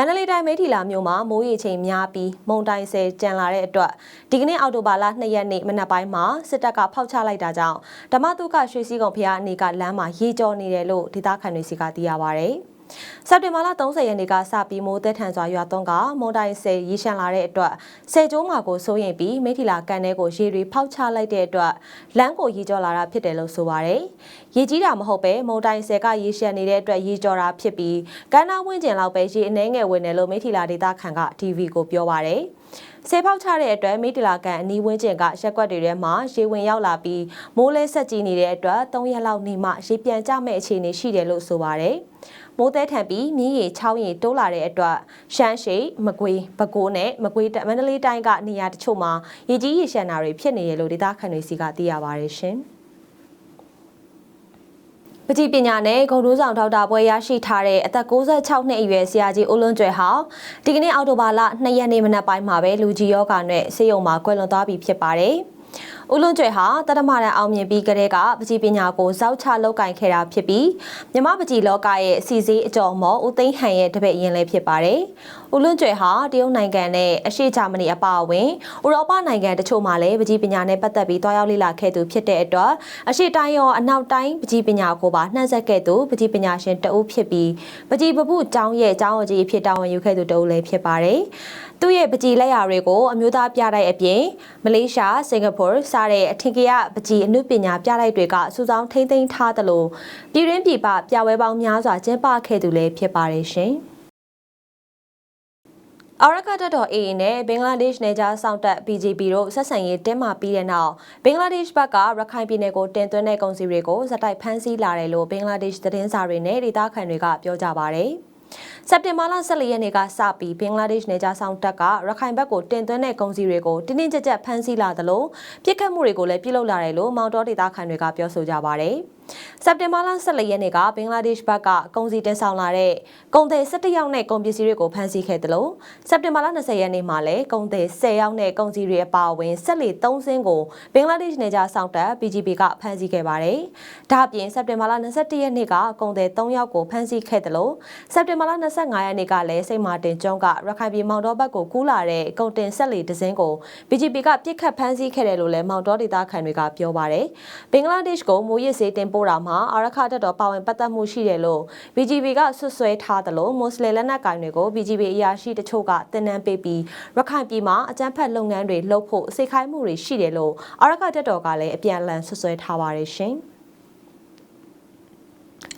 မန္တလေးတိုင်းမိထီလာမြို့မှာမိုးရေချိန်များပြီးမုန်တိုင်းဆယ်ကျန်လာတဲ့အတွက်ဒီကနေ့အောက်တိုဘာလ2ရက်နေ့မနက်ပိုင်းမှာစစ်တပ်ကဖောက်ချလိုက်တာကြောင့်ဓမ္မတုကရွှေစည်းကုံဖျားအနေကလမ်းမှာရေကျော်နေတယ်လို့ဒေသခံတွေစီကသိရပါဗျ။ စက်တင်ဘာလ30ရက်နေ့ကစပြီးမိုးသက်ထန်စွာရွာသွန်းကမွန်တိုင်းဆယ်ရေရှမ်းလာတဲ့အတွက်ဆယ်ကျိုးမှာကိုစိုးရင်ပြီးမိထီလာကန်ထဲကိုရေတွေဖောက်ချလိုက်တဲ့အတွက်လမ်းကိုရေကျော်လာတာဖြစ်တယ်လို့ဆိုပါတယ်။ရေကြီးတာမဟုတ်ပဲမုန်တိုင်းဆယ်ကရေရှမ်းနေတဲ့အတွက်ရေကျော်တာဖြစ်ပြီးကမ်းနားဝင်းကျင်လောက်ပဲရေအနှဲငယ်ဝင်တယ်လို့မိထီလာဒေသခံက TV ကိုပြောပါတယ်။ ဆေးပေါက်ချတဲ့အတွက်မိတလာကန်အနီးဝန်းကျင်ကရက်ကွက်တွေထဲမှာရေဝင်ရောက်လာပြီးမိုးလဲဆက်ကြီးနေတဲ့အတွက်၃ရက်လောက်နေမှရေပြန်ကျမဲ့အခြေအနေရှိတယ်လို့ဆိုပါတယ်။မိုးသည်ထန်ပြီးမြင်းရီချောင်းရီတိုးလာတဲ့အတွက်ရှမ်းရှိမကွေးပဲကိုးနဲ့မကွေးမန္တလေးတိုင်းကနေရာတချို့မှာရေကြီးရေရှမ်းတာတွေဖြစ်နေတယ်လို့ဒေသခံတွေစီကသိရပါတယ်ရှင်။ ပတိပညာနဲ့ဂုံတိုးဆောင်ထောက်တာပွဲရရှိထားတဲ့အသက်66နှစ်အရွယ်ဆရာကြီးဦးလွန်ကျွယ်ဟာဒီကနေ့အောက်တိုဘာလ2ရက်နေ့မနက်ပိုင်းမှာပဲလူကြီးယောဂါနဲ့ဆေးရုံမှာကွယ်လွန်သွားပြီဖြစ်ပါတယ်။ ဦးလွန်ကျွဲဟာတရမရန်အောင်မြင်ပြီးကတည်းကပကြီးပညာကိုဇောက်ချလောက်ကင်ခဲ့တာဖြစ်ပြီးမြမပကြီးလောကရဲ့စီစည်းအကျော်မော်ဦးသိန်းဟန်ရဲ့တပည့်ရင်လည်းဖြစ်ပါတယ်။ဦးလွန်ကျွဲဟာတရုတ်နိုင်ငံနဲ့အရှေ့ဂျာမနီအပါအဝင်ဥရောပနိုင်ငံတချို့မှာလည်းပကြီးပညာနဲ့ပတ်သက်ပြီးတွားရောက်လေ့လာခဲ့သူဖြစ်တဲ့အတွက်အရှေ့တိုင်းရောအနောက်တိုင်းပကြီးပညာကိုပါနှံ့ဆက်ခဲ့သူပကြီးပညာရှင်တဦးဖြစ်ပြီးပကြီးပပုကျောင်းရဲ့ကျောင်းအကြီးအဖြစ်တာဝန်ယူခဲ့သူတဦးလည်းဖြစ်ပါတယ်။ သူ့ရဲ့ပကြီးလက်ရာတွေကိုအမျိုးသားပြတိုက်အပြင်မလေးရှားစင်ကာပူစတဲ့အထင်ကရပကြီးအမှုပညာပြတိုက်တွေကစူဆောင်းထိမ့်သိမ်းထားသလိုပြည်တွင်းပြည်ပပြပွဲပေါင်းများစွာကျင်းပခဲ့သူလည်းဖြစ်ပါတယ်ရှင်။အာရကတတော် AA နဲ့ဘင်္ဂလားဒေ့ရှ်နယ်ခြားစောင့်တပ် BGP တို့ဆက်ဆံရေးတင်းမာပြီးတဲ့နောက်ဘင်္ဂလားဒေ့ရှ်ဘက်ကရခိုင်ပြည်နယ်ကိုတင်သွင်းတဲ့ကုန်စည်တွေကိုဇက်တိုက်ဖမ်းဆီးလာတယ်လို့ဘင်္ဂလားဒေ့ရှ်သတင်းစာတွေနဲ့ဒေသခံတွေကပြောကြပါဗျ။ စက်တင်ဘာလ14ရက်နေ့ကစပြီးဘင်္ဂလားဒေ့ရှ်နယ်ခြားဆောင်တပ်ကရခိုင်ဘက်ကိုတင်သွင်းတဲ့ကုန်စည်တွေကိုတင်းတင်းကြပ်ကြပ်ဖမ်းဆီးလာသလိုပြစ်ခတ်မှုတွေကိုလည်းပြုလုပ်လာတယ်လို့မောင်တော်ဒေသခံတွေကပြောဆိုကြပါတယ်။ စက်တင်ဘာလ14ရက်နေ့ကဘင်္ဂလားဒေ့ရှ်ဘက်ကကုန်စည်တင်ဆောင်လာတဲ့ကုန်သည်17ယောက်နဲ့ကုန်ပစ္စည်းတွေကိုဖမ်းဆီးခဲ့တယ်လို့စက်တင်ဘာလ20ရက်နေ့မှာလည်းကုန်သည်10ယောက်နဲ့ကုန်စည်တွေအပါအဝင်ဆက်လက်3စင်းကိုဘင်္ဂလားဒေ့ရှ်နယ်ခြားစောင့်တပ် BGP ကဖမ်းဆီးခဲ့ပါတယ်။ဒါ့အပြင်စက်တင်ဘာလ21ရက်နေ့ကကုန်သည်3ယောက်ကိုဖမ်းဆီးခဲ့တယ်လို့စက်တင်ဘာလ25ရက်နေ့ကလည်းစိတ်မာတင်ကျွန်းကရခိုင်ပြည်မောင်တော်ဘက်ကိုကူးလာတဲ့ကုန်တင်ဆက်လက်တစ်စင်းကို BGP ကပြစ်ခတ်ဖမ်းဆီးခဲ့တယ်လို့လည်းမောင်တော်ဒေသခံတွေကပြောပါတယ်။ဘင်္ဂလားဒေ့ရှ်ကိုမိုးရစ်စေးတင်ပို့တာမှာအာရခတက်တော်ပါဝင်ပတ်သက်မှုရှိတယ်လို့ BGB ကဆွဆွဲထားတယ်လို့မွတ်စလင်လက်နက်ကိုင်တွေကို BGB အရာရှိတချို့ကတင်နန်းပေးပြီးရခိုင်ပြည်မှာအကြမ်းဖက်လုပ်ငန်းတွေလုပ်ဖို့စိတ်ခိုင်းမှုတွေရှိတယ်လို့အာရခတက်တော်ကလည်းအပြန်အလှန်ဆွဆွဲထားပါတယ်ရှင်။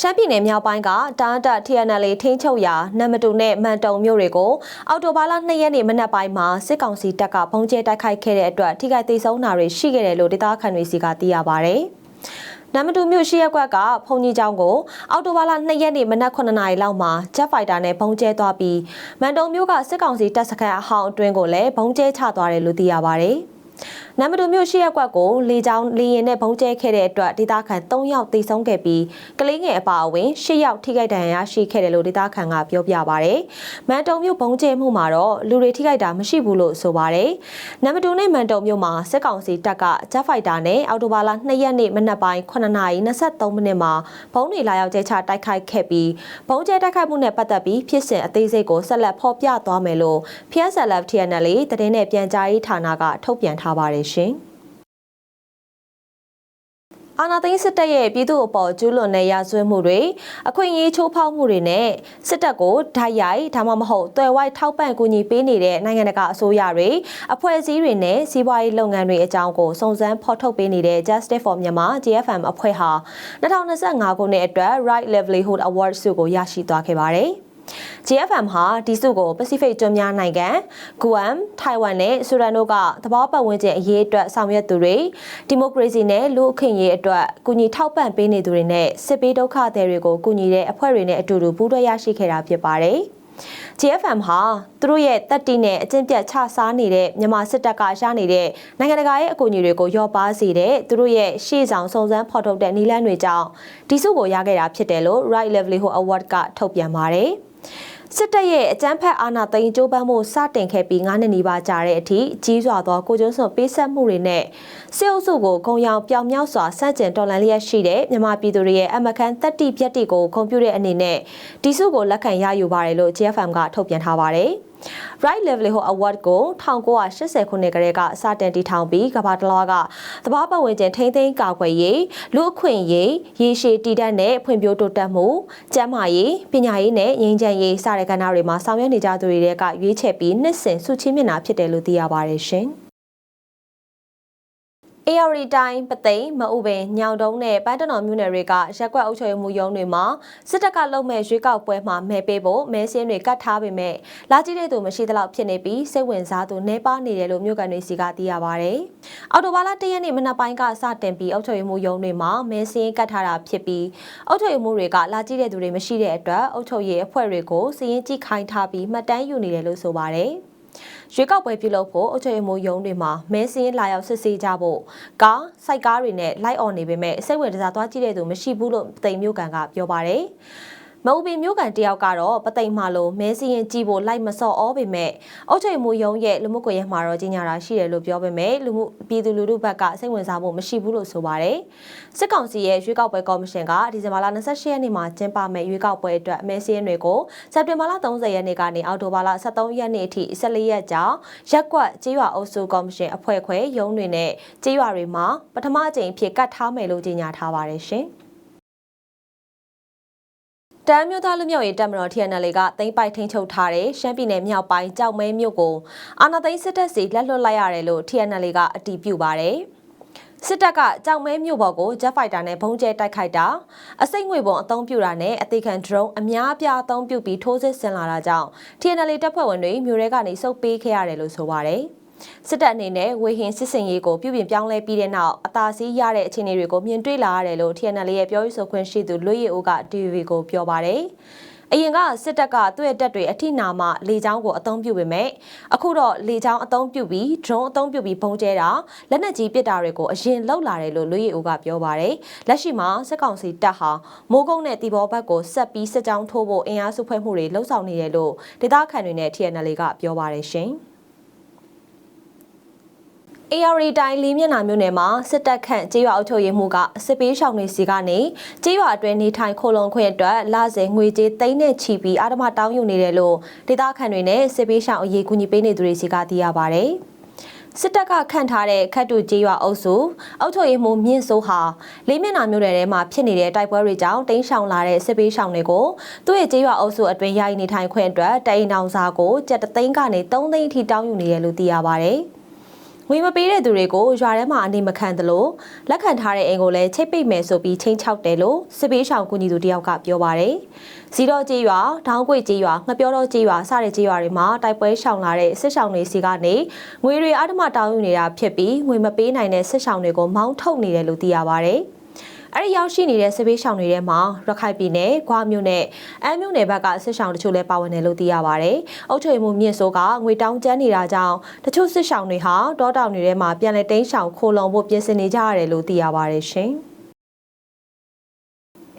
ရှမ်းပြည်နယ်မြောက်ပိုင်းကတားတက် TNL ထိန်းချုပ်ရာနမတူနဲ့မန်တုံမြို့တွေကိုအော်တိုဘာလ2ရက်နေ့မနက်ပိုင်းမှာစစ်ကောင်စီတပ်ကဘုံကျဲတိုက်ခိုက်ခဲ့တဲ့အတွက်ထိခိုက်ဒေဆုံးတာတွေရှိခဲ့တယ်လို့ဒေသခံတွေစီကသိရပါဗျ။ နမ်မတူမြို့ရှိရက်ကွက်ကဖုန်ကြီးကျောင်းကိုအော်တိုဘာလ2ရက်နေ့မနက်9နာရီလောက်မှာဂျက်ဖိုက်တာနဲ့ဘုံကျဲသွားပြီးမန်တုံမြို့ကစစ်ကောင်စီတပ်စခန်းအဟောင်းအတွင်းကိုလည်းဘုံကျဲချသွားတယ်လို့သိရပါဗျ။ နမ်မတူမြို့ရှိရက်ကွက်ကိုလေကြောင်းလေရင်နဲ့ဘုံကျဲခဲ့တဲ့အတွက်ဒေသခံ3ယောက်သေဆုံးခဲ့ပြီးကလေးငယ်အပါအဝင်10ယောက်ထိခိုက်ဒဏ်ရာရရှိခဲ့တယ်လို့ဒေသခံကပြောပြပါဗျ။မန်တုံမြို့ဘုံကျဲမှုမှာတော့လူတွေထိခိုက်တာမရှိဘူးလို့ဆိုပါတယ်။နမ်မတူနဲ့မန်တုံမြို့မှာစစ်ကောင်စီတပ်ကဂျက်ဖိုက်တာနဲ့အော်တိုဘာလ2ရက်နေ့မနက်ပိုင်း9:23မိနစ်မှာဘုံတွေလာရောက်ကျဲချတိုက်ခိုက်ခဲ့ပြီးဘုံကျဲတိုက်ခိုက်မှုနဲ့ပတ်သက်ပြီးဖြစ်စဉ်အသေးစိတ်ကိုဆက်လက်ဖော်ပြသွားမယ်လို့ PSLF TNL တရင်နဲ့ပြန်ကြားရေးဌာနကထုတ်ပြန်ထားပါတယ်ရှင်။အာနာသိန်းစစ်တပ်ရဲ့ပြည်သူ့အပေါ်ကျူးလွန်တဲ့ရာဇဝတ်မှုတွေအခွင့်အရေးချိုးဖောက်မှုတွေနဲ့စစ်တပ်ကိုဓာတ်ရိုက်ဒါမှမဟုတ်တွယ်ဝိုက်ထောက်ပံ့ကူညီပေးနေတဲ့နိုင်ငံတကာအစိုးရတွေအဖွဲ့အစည်းတွေနဲ့စီးပွားရေးလုပ်ငန်းတွေအကြောင်းကိုစုံစမ်းဖော်ထုတ်ပေးနေတဲ့ Justice for Myanmar GFM အဖွဲ့ဟာ2025ခုနှစ်အတွက် Right Livelihood Award ဆုကိုရရှိသွားခဲ့ပါတယ်။ GFM ဟာဒီစုကို Pacific ကျွန်းများနိုင်ငံဂူအမ်ထိုင်ဝမ်နဲ့ဆူဒန်တို့ကသဘောပတ်ဝန်းကျင်အရေးအတွက်ဆောင်ရွက်သူတွေဒီမိုကရေစီနဲ့လူ့အခွင့်အရေးအတွက်ကူညီထောက်ပံ့ပေးနေသူတွေနဲ့စစ်ပေးဒုက္ခသည်တွေကိုကူညီတဲ့အဖွဲ့တွေနဲ့အတူတူပူးတွဲရရှိခဲ့တာဖြစ်ပါတယ်။ GFM ဟာသူတို့ရဲ့တက်တီနဲ့အကျင့်ပြတ်ချစားနေတဲ့မြန်မာစစ်တပ်ကရနေတဲ့နိုင်ငံတကာရဲ့အကူအညီတွေကိုရောပါစေတဲ့သူတို့ရဲ့ရှေ့ဆောင်စုံစမ်းဖော်ထုတ်တဲ့နည်းလမ်းတွေကြောင့်ဒီစုကိုရခဲ့တာဖြစ်တယ်လို့ Right Livelihood Award ကထုတ်ပြန်ပါတယ်။ စစ်တပ်ရဲ့အကြမ်းဖက်အာဏာသိမ်းကြိုးပမ်းမှုစတင်ခဲ့ပြီး9နှစ်နီးပါးကြာတဲ့အထိကြီးစွာသောကိုကျွန်းစွန်ပေးဆက်မှုတွေနဲ့စစ်အုပ်စုကိုဂုံရောင်ပြောင်မြောက်စွာစန့်ကျင်တော်လှန်လျက်ရှိတဲ့မြန်မာပြည်သူတွေရဲ့အမကန်တက်တိပြက်တိကိုဂုဏ်ပြုတဲ့အနေနဲ့ဒီစုကိုလက်ခံရယူပါတယ်လို့ GFM ကထုတ်ပြန်ထားပါတယ်။ Right Livelihood Award ကို1980ခုနှစ်ကတည်းကစတင်တည်ထောင်ပြီးကမ္ဘာတလွှားကသဘာဝပတ်ဝန်းကျင်ထိန်းသိမ်းကာကွယ်ရေးလူအခွင့်အရေးရေရှည်တည်တံ့တဲ့ဖွံ့ဖြိုးတိုးတက်မှုကျန်းမာရေးပညာရေးနဲ့ငြိမ်းချမ်းရေးစတဲ့ကဏ္ဍတွေမှာဆောင်ရွက်နေကြသူတွေကရွေးချယ်ပြီးနှစ်စဉ်ဆုချီးမြှင့်တာဖြစ်တယ်လို့သိရပါတယ်ရှင်။ AR တိုင်းပသိမ်မအုပ်ပင်ညောင်တုံးနဲ့ပန်းတနော်မြို့နယ်တွေကရက်ကွက်အုပ်ချုပ်ရေးမှုရုံးတွေမှာစစ်တပ်ကလုံမဲ့ရွေးကောက်ပွဲမှာမဲပေးဖို့မဲစင်းတွေကတ်ထားပေမဲ့လာကြည့်တဲ့သူမရှိသလောက်ဖြစ်နေပြီးစိတ်ဝင်စားသူနှဲပါနေတယ်လို့မြို့ကန်တွေစီကသိရပါဗျ။အော်တိုဘာလ၁ရက်နေ့မနက်ပိုင်းကစတင်ပြီးအုပ်ချုပ်ရေးမှုရုံးတွေမှာမဲစင်းကတ်ထားတာဖြစ်ပြီးအုပ်ချုပ်ရေးမှုတွေကလာကြည့်တဲ့သူတွေမရှိတဲ့အတွက်အုပ်ချုပ်ရေးအဖွဲ့တွေကိုစည်ရင်ကြည့်ခိုင်းထားပြီးမှတ်တမ်းယူနေတယ်လို့ဆိုပါတယ်။ ရွေးကောက်ပွဲပြုလုပ်ဖို့အုပ်ချုပ်ရေးမှူးရုံးတွေမှာမဲစင်းလာရောက်စစ်ဆေးကြဖို့ကားစိုက်ကားတွေနဲ့လိုက်អော်နေပေမဲ့စိတ်ဝင်စားသွားကြည့်တဲ့သူမရှိဘူးလို့တိမ်မျိုးကန်ကပြောပါတယ်။ မအူပင်မျိုးကန်တယောက်ကတော့ပသိမ်မာလိုမဲစီရင်ကြည့်ဖို့လိုက်မစော့ဩပေမဲ့အုတ်ချိန်မူယုံရဲ့လူမှုကွန်ရက်မှာတော့ကြီးညာတာရှိတယ်လို့ပြောပေမဲ့လူမှုပြည်သူလူထုဘက်ကစိတ်ဝင်စားမှုမရှိဘူးလို့ဆိုပါတယ်စစ်ကောင်စီရဲ့ရွေးကောက်ပွဲကော်မရှင်ကဒီဇင်ဘာလ28ရက်နေ့မှာကျင်းပမယ့်ရွေးကောက်ပွဲအတွက်မဲစီရင်တွေကိုစက်တင်ဘာလ30ရက်နေ့ကနေအောက်တိုဘာလ23ရက်နေ့အထိ14ရက်ကြာရက်ကွက်ကြေးရွာအုပ်စုကော်မရှင်အဖွဲ့ခွဲရုံးတွေနဲ့ကြေးရွာတွေမှာပထမအကြိမ်ဖြစ်ကတ်ထားမယ်လို့ကြေညာထားပါတယ်ရှင်။ တမ်းမျိုးသားလူမျိုးရေးတပ်မတော် TNL ကသိမ်းပိုက်ထိန်းချုပ်ထားတဲ့ရှမ်းပြည်နယ်မြောက်ပိုင်းကြောက်မဲမြို့ကိုအာဏာသိမ်းစစ်တပ်စီလက်လွတ်လိုက်ရတယ်လို့ TNL ကအတည်ပြုပါတယ်။စစ်တပ်ကကြောက်မဲမြို့ပေါ်ကိုဂျက်ဖိုက်တာနဲ့ဘုံကျဲတိုက်ခိုက်တာအစိတ်ငွေပုံအုံပြူတာနဲ့အသေးခံ drone အများအပြားအုံပြူပြီးထိုးစစ်ဆင်လာတာကြောင့် TNL တပ်ဖွဲ့ဝင်တွေမြို့ရဲကနေစုပ်ပေးခဲ့ရတယ်လို့ဆိုပါတယ်။ စစ်တပ်အနေနဲ့ဝေဟင်စစ်စင်ရေးကိုပြုပြင်ပြောင်းလဲပြီးတဲ့နောက်အသာစီးရတဲ့အခြေအနေတွေကိုမြင်တွေ့လာရတယ်လို့ TNL ရဲ့ပြောရေးဆိုခွင့်ရှိသူလွေးရီအိုက TV ကိုပြောပါတယ်။အရင်ကစစ်တပ်ကသူ့ရဲ့တပ်တွေအထိနာမှလေကြောင်းကိုအသုံးပြုပေမဲ့အခုတော့လေကြောင်းအသုံးပြုပြီး drone အသုံးပြုပြီးပုံကျဲတာလက်နက်ကြီးပစ်တာတွေကိုအရင်လောက်လာတယ်လို့လွေးရီအိုကပြောပါတယ်။လက်ရှိမှာစစ်ကောင်စီတပ်ဟာမိုးကုတ်နဲ့တီဘောဘက်ကိုဆက်ပြီးစစ်ကြောင်းထိုးဖို့အင်အားစုဖွဲ့မှုတွေလှုံ့ဆော်နေတယ်လို့ဒေသခံတွေနဲ့ TNL ကပြောပါတယ်ရှင်။ AR တိုင်းလေးမျက်နှာမြို့နယ်မှာစစ်တပ်ခန့်ကြေးရွာအုပ်ချုပ်ရေးမှုကစစ်ပေးရှောင်တွေစီကနေကြေးရွာအတွင်းနေထိုင်ခိုလုံခွင့်အတွက်လစဉ်ငွေကြေးသိန်းနဲ့ချီပြီးအာဓမတောင်းယူနေတယ်လို့ဒေသခံတွေနဲ့စစ်ပေးရှောင်အရေးကူညီပေးနေသူတွေစီကသိရပါဗျ။စစ်တပ်ကခန့်ထားတဲ့ခတ်တူကျေးရွာအုပ်စုအုပ်ချုပ်ရေးမှူးမြင့်စိုးဟာလေးမျက်နှာမြို့နယ်ထဲမှာဖြစ်နေတဲ့တိုက်ပွဲတွေကြောင့်တင်းရှောင်လာတဲ့စစ်ပေးရှောင်တွေကိုသူ့ရဲ့ကျေးရွာအုပ်စုအတွင်းယာယီနေထိုင်ခွင့်အတွက်တိုင်အောင်စာကိုကျပ်သိန်းကနေ3သိန်းအထိတောင်းယူနေတယ်လို့သိရပါဗျ။ ငွေမပေးတဲ့သူတွေကိုရွာထဲမှာအနေမခံသလိုလက်ခံထားတဲ့အိမ်ကိုလည်းချိတ်ပိတ်မယ်ဆိုပြီးချင်းချောက်တယ်လို့စစ်ပေးရှောင်ကူညီသူတယောက်ကပြောပါတယ်။ဇီတော့ကြေးရွာ၊ဒေါင်းကွေကြေးရွာ၊ငပြောတော့ကြေးရွာစတဲ့ကြေးရွာတွေမှာတိုက်ပွဲရှောင်လာတဲ့စစ်ရှောင်တွေစီကနေငွေတွေအဓမ္မတောင်းယူနေတာဖြစ်ပြီးငွေမပေးနိုင်တဲ့စစ်ရှောင်တွေကိုမောင်းထုတ်နေတယ်လို့သိရပါတယ်။ အဲ့ဒီရောက်ရှိနေတဲ့စစ်ပေးရှောင်တွေထဲမှာရခိုင်ပြည်နယ်၊ဂွာမြို့နယ်အမ်းမြို့နယ်ဘက်ကစစ်ရှောင်တချို့လည်းပါဝင်တယ်လို့သိရပါဗျ။အုပ်ချုပ်ရေးမှူးမြင့်စိုးကငွေတောင်းကျန်းနေတာကြောင့်တချို့စစ်ရှောင်တွေဟာတောတောင်တွေထဲမှာပြန်လည်တိမ်းရှောင်ခိုလုံဖို့ပြင်ဆင်နေကြရတယ်လို့သိရပါဗျရှင်။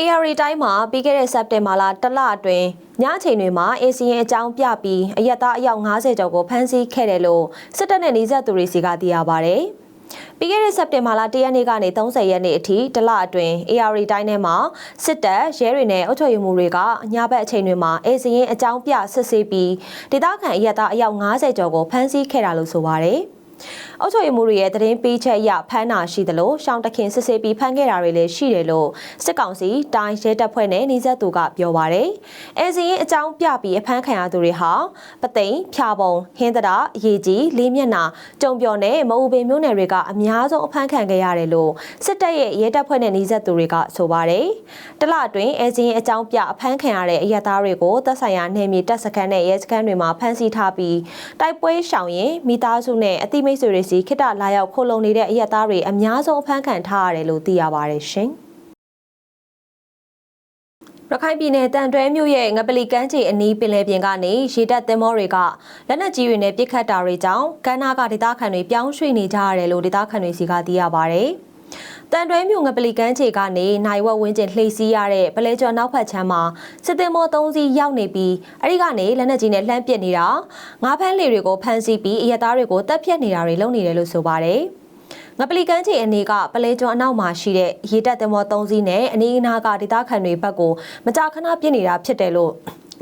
AR တိုင်းမှာပြီးခဲ့တဲ့စက်တင်ဘာလတလအတွင်းညအချိန်တွေမှာ ACN အကြောင်းပြပြီးအရက်သားအယောက်90ကျော်ကိုဖမ်းဆီးခဲ့တယ်လို့စစ်တပ်နဲ့နှိစက်သူတွေစီကသိရပါဗျ။ ပြီးခဲ့တဲ့စက်တင်ဘာလ၁ရက်နေ့ကနေ30ရက်နေ့အထိတလအတွင်း AR တိုင်းထဲမှာစစ်တပ်ရဲတွေနဲ့အုပ်ချုပ်ရေးမှူးတွေကညဘက်အချိန်တွေမှာအေစရင်အကြောင်းပြစစ်ဆေးပြီးဒေသခံအရက်သားအယောက်90ကျော်ကိုဖမ်းဆီးခဲ့တာလို့ဆိုပါတယ်။ အုပ်ချုပ်ရေးမှူးတွေရဲ့သတင်းပေးချက်အရဖမ်းတာရှိသလိုရှောင်းတခင်စစ်ဆေးပြီးဖမ်းခဲ့တာတွေလည်းရှိတယ်လို့စစ်ကောင်စီတိုင်းရဲတပ်ဖွဲ့နဲ့နှိစက်သူကပြောပါရယ်။အဲစီရင်အကြောင်းပြပြီးအဖမ်းခံရသူတွေဟာပသိမ်ဖြာပုံဟင်းတရာရေကြီးလေးမျက်နှာကြုံပြော်နဲ့မအူပင်မျိုးနယ်တွေကအများဆုံးအဖမ်းခံခဲ့ရတယ်လို့စစ်တပ်ရဲ့ရဲတပ်ဖွဲ့နဲ့နှိစက်သူတွေကဆိုပါရယ်။တလအတွင်းအဲစီရင်အကြောင်းပြအဖမ်းခံရတဲ့အရက်သားတွေကိုတပ်ဆိုင်ရာနယ်မြေတပ်စခန်းနဲ့ရဲစခန်းတွေမှာဖမ်းဆီးထားပြီးတိုက်ပွဲရှောင်ရင်မိသားစုနဲ့အတိမိတ်ဆွေတွေစီခိတလာရောက်ခိုလုံနေတဲ့အရက်သားတွေအများဆုံးအဖမ်းခံထားရတယ်လို့သိရပါတယ်ရှင်။ရခိုင်ပြည်နယ်တန်တွဲမြို့ရဲ့ငပလီကမ်းခြေအနီးပင်လယ်ပြင်ကနေရေတပ်သင်္ဘောတွေကလက်နက်ကြီးတွေနဲ့ပစ်ခတ်တာတွေကြောင့်ကမ်းနားကဒေသခံတွေပြောင်းရွှေ့နေကြရတယ်လို့ဒေသခံတွေစီကသိရပါဗျ။ တန်တွဲမြို့ငပလီကန်းခြေကနေနိုင်ဝက်ဝင်းကျင်လှိစီးရတဲ့ပလဲကျော်နောက်ဖက်ချမ်းမှာစစ်တင်မော3စီးရောက်နေပြီးအဲ့ဒီကနေလက်နက်ကြီးနဲ့လှမ်းပစ်နေတာငါးဖမ်းလေတွေကိုဖမ်းဆီးပြီးအရက်သားတွေကိုတပ်ဖြတ်နေတာတွေလုပ်နေတယ်လို့ဆိုပါတယ်။ငပလီကန်းချေအနေကပလဲကျော်အနောက်မှာရှိတဲ့ရေတပ်တင်မော3စီးနဲ့အနီးအနားကဒေသခံတွေဘက်ကိုမကြာခဏပြစ်နေတာဖြစ်တယ်လို့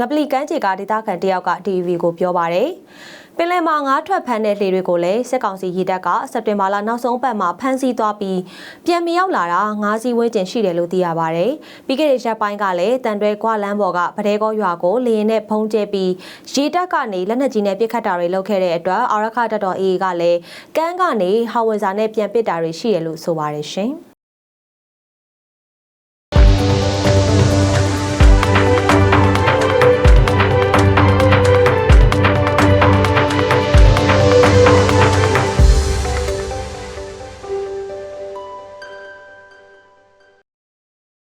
ငပလီကန်းချေကဒေသခံတယောက်က TV ကိုပြောပါတယ်။ ပင်လယ်မှာငါးထွက်ဖမ်းတဲ့လှေတွေကိုလည်းစစ်ကောင်စီရေတပ်ကစက်တင်ဘာလနောက်ဆုံးပတ်မှာဖမ်းဆီးသွားပြီးပြန်မရောက်လာတာငါးစီးဝန်းကျင်ရှိတယ်လို့သိရပါတယ်။ပြီးခဲ့တဲ့ရက်ပိုင်းကလည်းတန်တွဲကွာလန်းဘော်ကဗဒဲကောရွာကိုလေရင်နဲ့ဖုံးကျဲပြီးရေတပ်ကနေလက်နက်ကြီးနဲ့ပစ်ခတ်တာတွေလုပ်ခဲ့တဲ့အတွက်အာရခတပ်တော် AA ကလည်းကမ်းကနေဟောင်ဝဇာနဲ့ပြန်ပစ်တာတွေရှိတယ်လို့ဆိုပါတယ်ရှင်။